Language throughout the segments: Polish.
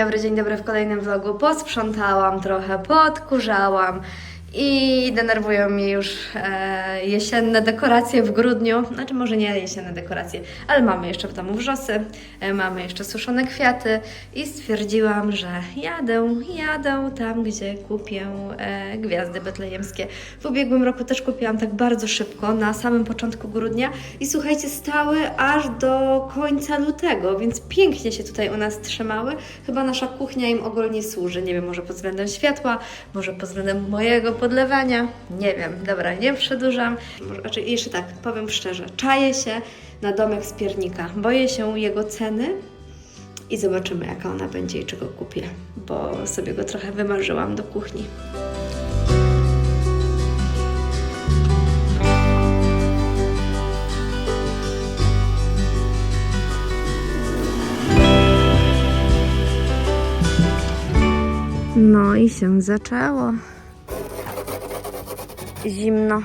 dobry, dzień dobry w kolejnym vlogu. Posprzątałam trochę, podkurzałam i denerwują mnie już e, jesienne dekoracje w grudniu. Znaczy może nie jesienne dekoracje, ale mamy jeszcze w domu wrzosy, e, mamy jeszcze suszone kwiaty i stwierdziłam, że jadę, jadę tam, gdzie kupię e, gwiazdy betlejemskie. W ubiegłym roku też kupiłam tak bardzo szybko, na samym początku grudnia i słuchajcie, stały aż do końca lutego, więc pięknie się tutaj u nas trzymały. Chyba nasza kuchnia im ogólnie służy. Nie wiem, może pod względem światła, może pod względem mojego podlewania. Nie wiem, dobra, nie przedłużam. Znaczy, jeszcze tak, powiem szczerze, czaję się na domek z piernika. Boję się jego ceny i zobaczymy, jaka ona będzie i czego kupię, bo sobie go trochę wymarzyłam do kuchni. No i się zaczęło. Zimno,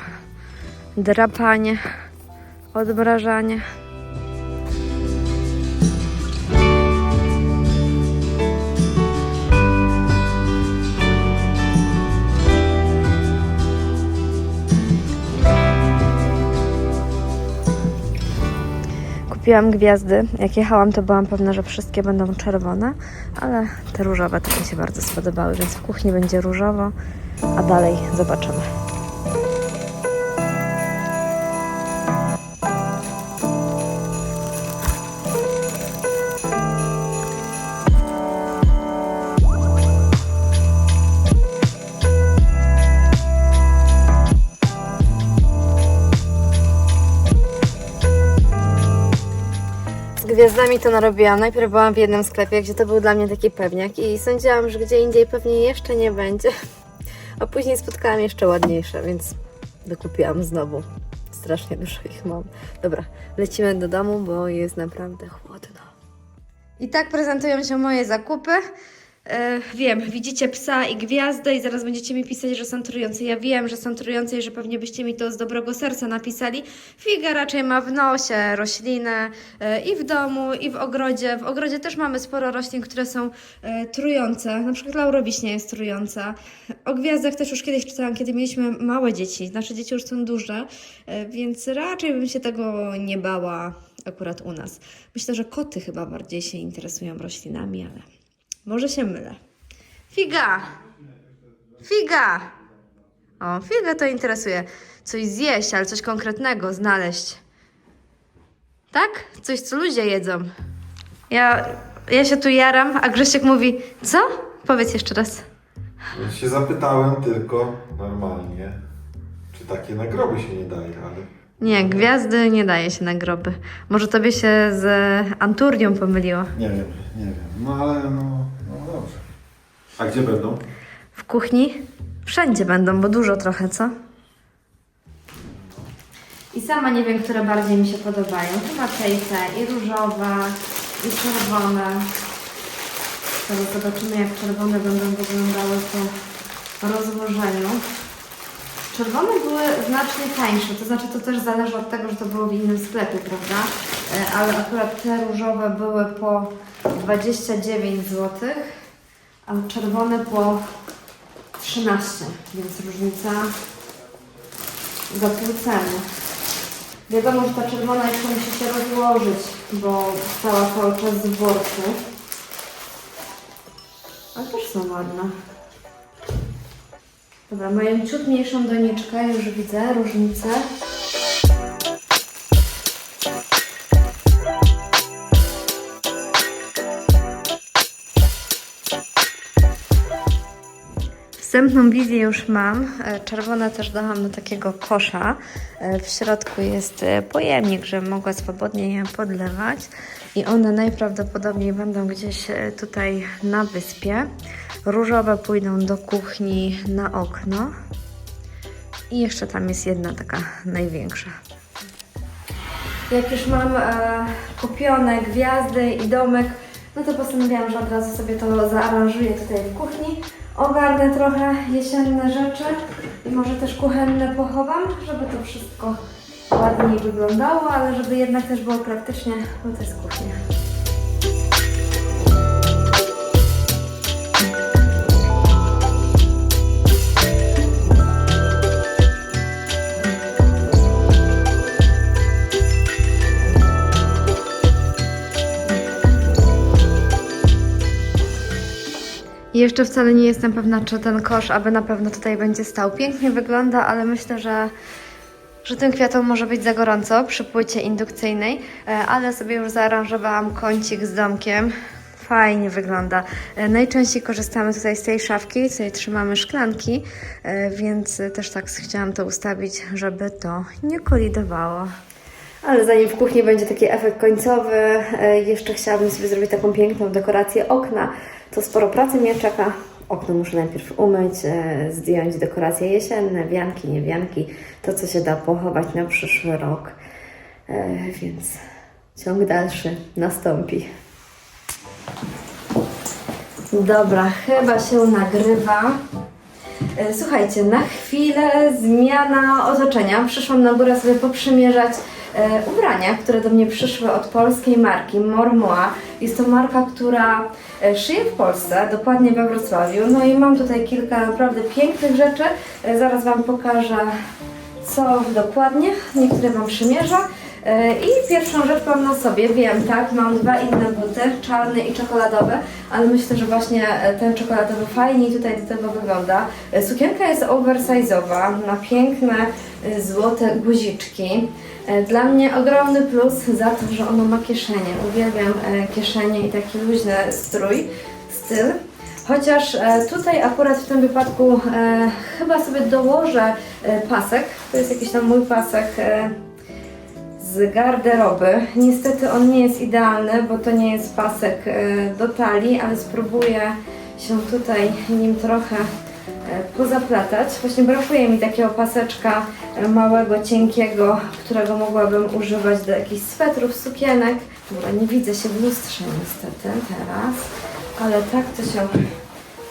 drapanie, odmrażanie. Kupiłam gwiazdy. Jak jechałam, to byłam pewna, że wszystkie będą czerwone, ale te różowe też mi się bardzo spodobały, więc w kuchni będzie różowo, a dalej zobaczymy. Z gwiazdami to narobiłam. Najpierw byłam w jednym sklepie, gdzie to był dla mnie taki pewniak i sądziłam, że gdzie indziej pewnie jeszcze nie będzie. A później spotkałam jeszcze ładniejsze, więc dokupiłam znowu. Strasznie dużo ich mam. Dobra, lecimy do domu, bo jest naprawdę chłodno. I tak prezentują się moje zakupy. E, wiem, widzicie psa i gwiazdę i zaraz będziecie mi pisać, że są trujące. Ja wiem, że są trujące i że pewnie byście mi to z dobrego serca napisali. Figa raczej ma w nosie roślinę e, i w domu, i w ogrodzie. W ogrodzie też mamy sporo roślin, które są e, trujące. Na przykład laurowiśnia jest trująca. O gwiazdach też już kiedyś czytałam, kiedy mieliśmy małe dzieci. Nasze dzieci już są duże, e, więc raczej bym się tego nie bała akurat u nas. Myślę, że koty chyba bardziej się interesują roślinami, ale może się mylę. Figa! Figa! O, figa to interesuje. Coś zjeść, ale coś konkretnego znaleźć. Tak? Coś, co ludzie jedzą. Ja, ja się tu jaram, a Grzesiek mówi, co? Powiedz jeszcze raz. Ja się zapytałem tylko normalnie, czy takie nagroby się nie daje, ale Nie, gwiazdy nie daje się na groby. Może tobie się z Anturią pomyliło. nie wiem, nie wiem. No ale no. A gdzie będą? W kuchni? Wszędzie będą, bo dużo trochę, co? I sama nie wiem, które bardziej mi się podobają. Chyba tej te, i różowe, i czerwone. Teraz zobaczymy, jak czerwone będą wyglądały po rozłożeniu. Czerwone były znacznie tańsze, to znaczy to też zależy od tego, że to było w innym sklepie, prawda? E, Ale akurat te różowe były po 29 zł, a czerwone po 13, więc różnica za pół ceny. Wiadomo, że ta czerwona jeszcze musi się rozłożyć, bo stała cały czas w worku. Ale też są ładne. Dobra, mają ciut mniejszą doniczkę, już widzę różnicę. Wstępną wizję już mam. E, Czerwone też dałam do takiego kosza. E, W środku jest e, pojemnik, żebym mogła swobodnie je podlewać. I one najprawdopodobniej będą gdzieś tutaj na wyspie. Różowe pójdą do kuchni na okno. I jeszcze tam jest jedna taka największa. Jak już mam e, kupione gwiazdy i domek, no to postanowiłam, że od razu sobie to zaaranżuję tutaj w kuchni. Ogarnę trochę jesienne rzeczy i może też kuchenne pochowam, żeby to wszystko ładniej wyglądało, ale żeby jednak też było praktycznie, bo to jest kuchnia. Jeszcze wcale nie jestem pewna, czy ten kosz, aby na pewno tutaj będzie stał. Pięknie wygląda, ale myślę, że, że tym kwiatom może być za gorąco przy płycie indukcyjnej, e, ale sobie już zaaranżowałam kącik z domkiem. Fajnie wygląda. E, Najczęściej korzystamy tutaj z tej szafki, tutaj trzymamy szklanki, e, więc też tak chciałam to ustawić, żeby to nie kolidowało. Ale zanim w kuchni będzie taki efekt końcowy, jeszcze chciałabym sobie zrobić taką piękną dekorację okna. To sporo pracy mnie czeka. Okno muszę najpierw umyć, e, zdjąć dekoracje jesienne, wianki, niewianki, to co się da pochować na przyszły rok. E, Więc ciąg dalszy nastąpi. Dobra, chyba się nagrywa. E, Słuchajcie, na chwilę zmiana otoczenia. Przyszłam na górę sobie poprzymierzać ubrania, które do mnie przyszły od polskiej marki Mormoa. Jest to marka, która e, szyje w Polsce, dokładnie we Wrocławiu. No i mam tutaj kilka naprawdę pięknych rzeczy. E, zaraz Wam pokażę, co dokładnie. Niektóre Wam przymierzę. E, I pierwszą rzecz mam na sobie, wiem, tak, mam dwa inne buty, czarny i czekoladowy, ale myślę, że właśnie e, ten czekoladowy fajniej tutaj do tego wygląda. E, Sukienka jest oversize'owa, ma piękne złote guziczki. Dla mnie ogromny plus za to, że ono ma kieszenie. Uwielbiam kieszenie i taki luźny strój, styl. Chociaż tutaj akurat w tym wypadku chyba sobie dołożę pasek. To jest jakiś tam mój pasek z garderoby. Niestety on nie jest idealny, bo to nie jest pasek e, do talii, ale spróbuję się tutaj nim trochę e, pozaplatać. Właśnie brakuje mi takiego paseczka e, małego, cienkiego, którego mogłabym używać do jakichś swetrów, sukienek. Dobra, nie widzę się w lustrze niestety teraz, ale tak to się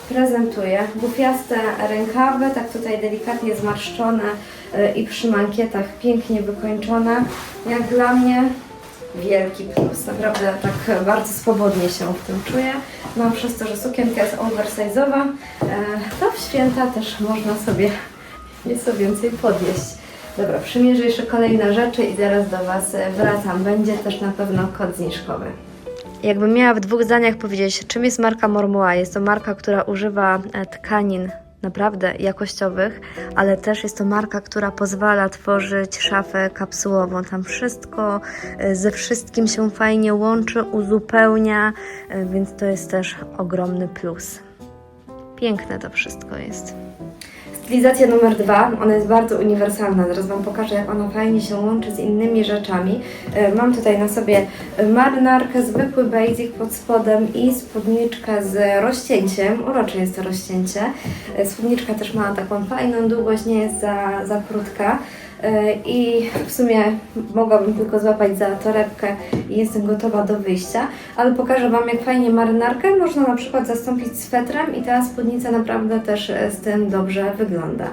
prezentuje. Bufiaste rękawy, tak tutaj delikatnie zmarszczone e, i przy mankietach pięknie wykończone. Jak dla mnie wielki plus. Naprawdę tak bardzo swobodnie się w tym czuję. Mam przez to, że sukienka jest oversize'owa, e, to w święta też można sobie nieco więcej podjeść. Dobra, przymierzę jeszcze kolejne rzeczy i zaraz do Was wracam. Będzie też na pewno kod zniżkowy. Jakbym miała w dwóch zdaniach powiedzieć, czym jest marka Mormoa? Jest to marka, która używa e, tkanin naprawdę jakościowych, ale też jest to marka, która pozwala tworzyć szafę kapsułową. Tam wszystko e, ze wszystkim się fajnie łączy, uzupełnia, e, więc to jest też ogromny plus. Piękne to wszystko jest. Stylizacja numer dwa, ona jest bardzo uniwersalna. Zaraz Wam pokażę, jak ona fajnie się łączy z innymi rzeczami. E, Mam tutaj na sobie marynarkę, zwykły basic pod spodem i spódniczkę z rozcięciem. Urocze jest to rozcięcie. E, Spódniczka też ma taką fajną długość, nie jest za, za krótka. E, I w sumie mogłabym tylko złapać za torebkę i jestem gotowa do wyjścia, ale pokażę Wam, jak fajnie marynarkę można na przykład zastąpić swetrem i ta spódnica naprawdę też e, z tym dobrze wygląda.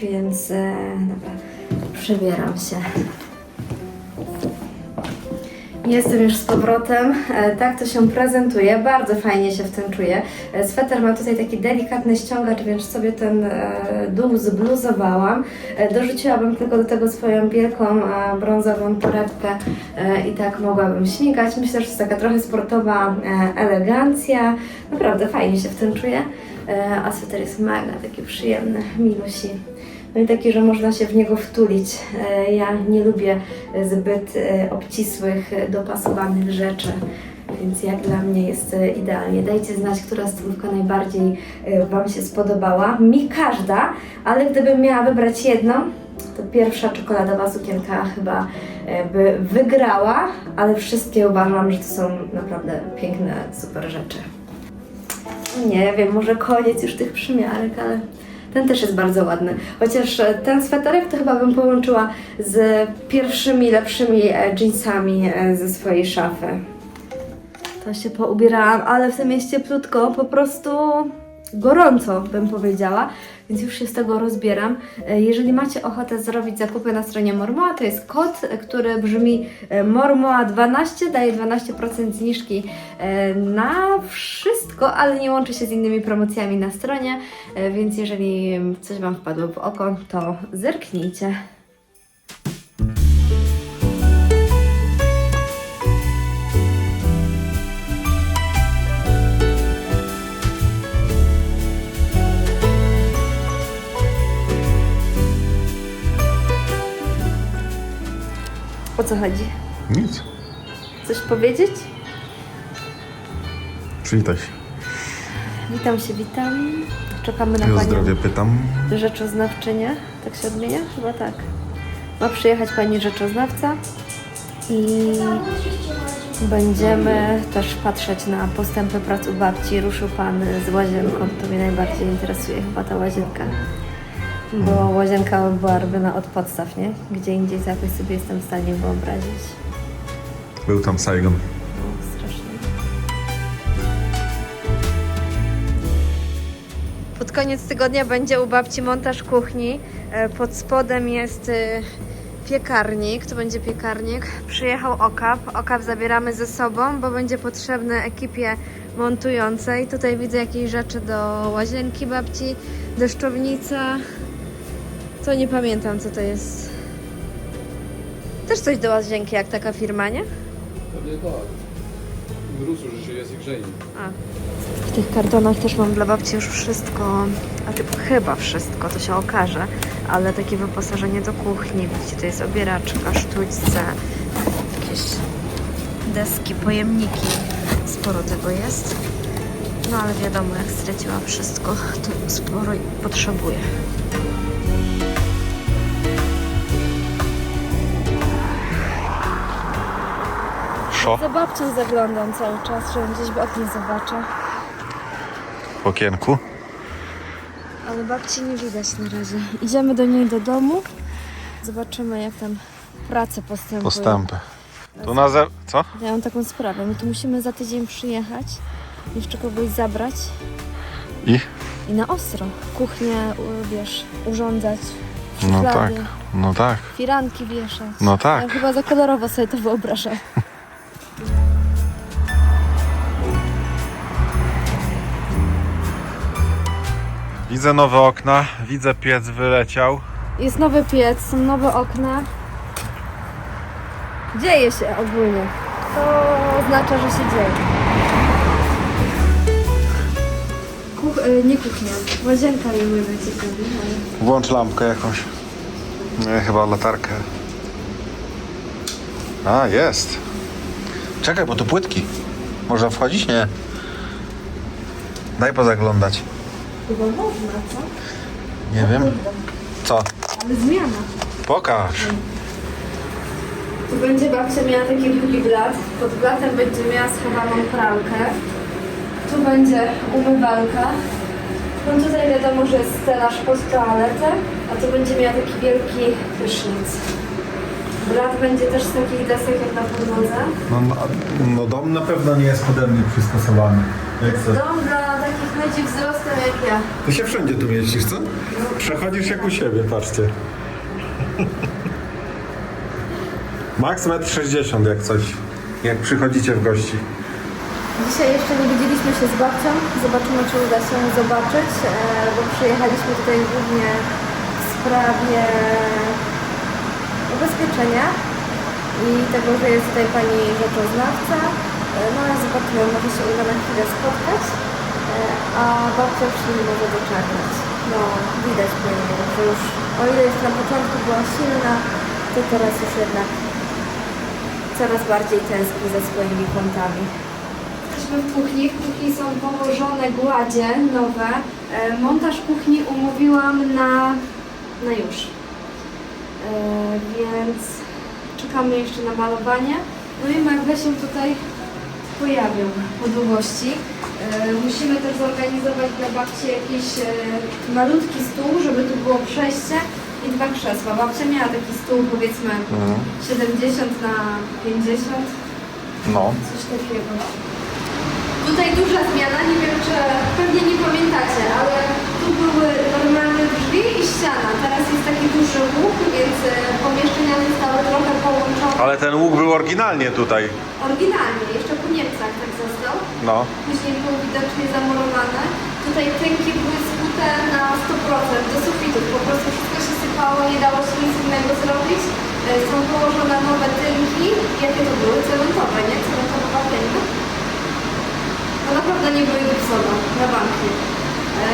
Więc e, dobra, przebieram się. Jestem już z powrotem. E, Tak to się prezentuje. Bardzo fajnie się w tym czuję. E, Sweter ma tutaj taki delikatny ściągacz, więc sobie ten e, dół zbluzowałam. Dorzuciłabym tylko do tego swoją wielką brązową torebkę i tak mogłabym śmigać. Myślę, że to jest taka trochę sportowa elegancja. Naprawdę fajnie się w tym czuję. A sweter jest mega taki przyjemny, milusi. No i taki, że można się w niego wtulić. E, Ja nie lubię zbyt e, obcisłych, e, dopasowanych rzeczy, więc jak dla mnie jest idealnie. Dajcie znać, która stylówka najbardziej Wam się spodobała. Mi każda, ale gdybym miała wybrać jedną, to pierwsza czekoladowa sukienka chyba by wygrała, ale wszystkie uważam, że to są naprawdę piękne, super rzeczy. Nie wiem, może koniec już tych przymiarek, ale ten też jest bardzo ładny. Chociaż e, ten sweterek to chyba bym połączyła z pierwszymi, lepszymi e, jeansami e, ze swojej szafy. To się poubierałam, ale w tym jest cieplutko, po prostu gorąco bym powiedziała, więc już się z tego rozbieram. E, Jeżeli macie ochotę zrobić zakupy na stronie Mormoa, to jest kod, e, który brzmi e, Mormoa12, daje 12% zniżki na wszystko, ale nie łączy się z innymi promocjami na stronie, więc jeżeli coś Wam wpadło w oko, to zerknijcie. Co chodzi? Nic. Coś powiedzieć? Przywitaj się. Witam się, witam. Czekamy na Ja o panią zdrowie pytam. rzeczoznawczynię. Tak się odmienia? Chyba tak. Ma przyjechać pani rzeczoznawca i będziemy też patrzeć na postępy prac u babci. Ruszył pan z łazienką. To mnie najbardziej interesuje chyba ta łazienka. Bo łazienka była robiona od podstaw, nie? Gdzie indziej to jakoś sobie jestem w stanie wyobrazić. Był tam Saigon. No, strasznie. Pod koniec tygodnia będzie u babci montaż kuchni. E, Pod spodem jest e, piekarnik, tu będzie piekarnik. Przyjechał okap. Okap zabieramy ze sobą, bo będzie potrzebny ekipie montującej. Tutaj widzę jakieś rzeczy do łazienki babci, deszczownica. To nie pamiętam co to jest. Też coś do łazienki, jak taka firma, nie? Pewnie tak. Mróz już się jest i grzejnie. W tych kartonach też mam dla babci już wszystko, a chyba wszystko, to się okaże, ale takie wyposażenie do kuchni, widzicie, to jest obieraczka, sztućce, jakieś deski, pojemniki, sporo tego jest. No ale wiadomo, jak straciła wszystko, to sporo potrzebuje. Szo? Za babcią zaglądam cały czas, żebym gdzieś w oknie zobaczę. W okienku. Ale babci nie widać na razie. Idziemy do niej do domu. Zobaczymy, jak tam prace postępują. Postępy. Tu na ze... Co? Ja mam taką sprawę. My tu musimy za tydzień przyjechać, jeszcze kogoś zabrać I? i na ostro kuchnię, wiesz, urządzać. No tak. No tak. Firanki wieszać. No tak. Ja chyba za kolorowo sobie to wyobrażam. Widzę nowe okna, widzę piec wyleciał. Jest nowy piec, są nowe okna. Dzieje się ogólnie. To oznacza, że się dzieje. Kuch- y, nie kuchnia, łazienka mnie może ciekawi. Włącz lampkę jakąś. Nie, chyba latarkę. A, jest. Czekaj, bo to płytki. Można wchodzić? Nie. Daj pozaglądać. Chyba można, co? Nie wiem. Co? Ale zmiana. Pokaż. Tu będzie babcia miała taki długi blat. Pod blatem będzie miała schowaną pralkę. Tu będzie umywalka. No tutaj wiadomo, że jest stelaż pod toaletę, a tu będzie miała taki wielki prysznic. Blat będzie też z takich desek jak na podłodze. No, no, no dom na pewno nie jest pode mnie przystosowany. Jak? Dom dla takich ludzi wzrostem jak ja. Ty się wszędzie tu mieścisz, co? Przechodzisz jak u siebie, patrzcie. Max 1,60 m jak coś. Jak przychodzicie w gości. Dzisiaj jeszcze nie widzieliśmy się z babcią. Zobaczymy, czy uda się zobaczyć, e, bo przyjechaliśmy tutaj głównie w sprawie ubezpieczenia i tego, że jest tutaj pani rzeczoznawca. E, No ale zobaczymy, może się uda na chwilę spotkać, a babcia już się nie może doczekać. No, widać po niej, że już o ile jeszcze na początku była silna, to teraz już jednak coraz bardziej tęskni za swoimi kątami. Jesteśmy w kuchni. W kuchni są położone gładzie nowe. E, Montaż kuchni umówiłam na, na już. E, Więc czekamy jeszcze na malowanie. No i meble się tutaj pojawią po długości. E, Musimy też zorganizować dla babci jakiś e, malutki stół, żeby tu było przejście i dwa krzesła. Babcia miała taki stół powiedzmy 70 na 50, No. coś takiego. Tutaj duża zmiana, nie wiem czy pewnie nie pamiętacie, ale tu były normalne drzwi i ściana. Teraz jest taki duży łuk, więc e, pomieszczenia zostały trochę połączone. Ale ten łuk był oryginalnie tutaj. Oryginalnie, jeszcze po Niemcach tak został. No. Później był widocznie zamurowany. Tutaj tynki były skute na 100% do sufitów. Po prostu wszystko się sypało, nie dało się nic innego zrobić. E, Są położone nowe tynki. Jakie to były? Cementowe, nie? Cementowa tynka. To naprawdę nie były gipsowe, na banki. E,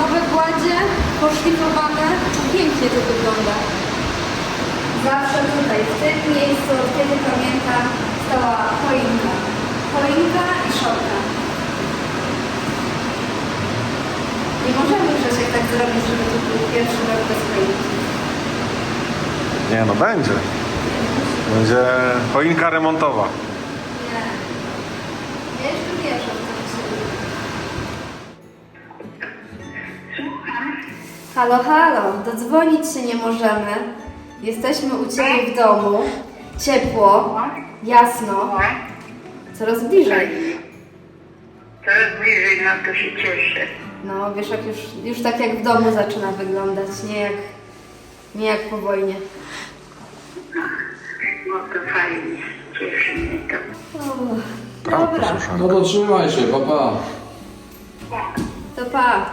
nowe gładzie, poszlifowane. Pięknie to wygląda. zawsze tutaj, w miejscu, od kiedy pamiętam, stała choinka. Choinka i szopka. Nie możemy Grzesiek tak zrobić, żeby to był pierwszy rok bez choinki. Nie no, będzie. Będzie choinka remontowa. Halo, halo, dodzwonić się nie możemy. Jesteśmy u Ciebie w domu. Ciepło, jasno, coraz bliżej. Coraz bliżej, no to się cieszę. No, wiesz, jak już, już tak jak w domu zaczyna wyglądać, nie jak, nie jak po wojnie. No to fajnie, cieszy mnie to. Dobra, No to trzymaj się, papa. to pa.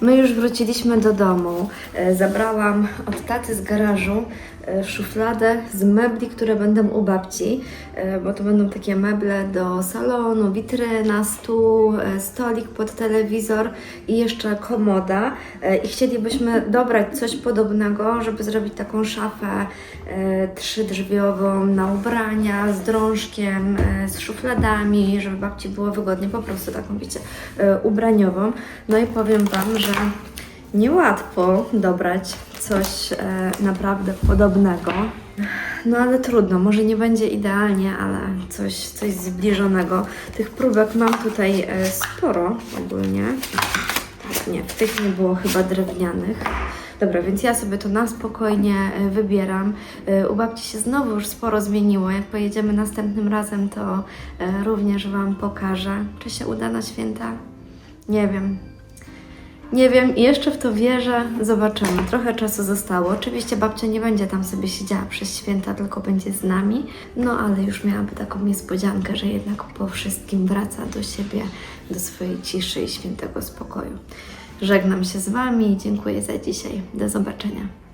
My już wróciliśmy do domu. E, Zabrałam od taty z garażu szufladę z mebli, które będą u babci, e, bo to będą takie meble do salonu, witryna, stół, e, stolik pod telewizor i jeszcze komoda. E, I chcielibyśmy dobrać coś podobnego, żeby zrobić taką szafę e, trzydrzwiową na ubrania z drążkiem, e, z szufladami, żeby babci było wygodnie, po prostu taką, wiecie, e, ubraniową. No i powiem Wam, że niełatwo dobrać coś e, naprawdę podobnego. No ale trudno, może nie będzie idealnie, ale coś, coś zbliżonego. Tych próbek mam tutaj e, sporo ogólnie. Tak, nie, w tych nie było chyba drewnianych. Dobra, więc ja sobie to na spokojnie e, wybieram. E, U babci się znowu już sporo zmieniło. Jak pojedziemy następnym razem, to e, również Wam pokażę. Czy się uda na święta? Nie wiem. Nie wiem, jeszcze w to wierzę. Zobaczymy. Trochę czasu zostało. Oczywiście babcia nie będzie tam sobie siedziała przez święta, tylko będzie z nami. No ale już miałam taką niespodziankę, że jednak po wszystkim wraca do siebie, do swojej ciszy i świętego spokoju. Żegnam się z Wami i dziękuję za dzisiaj. Do zobaczenia.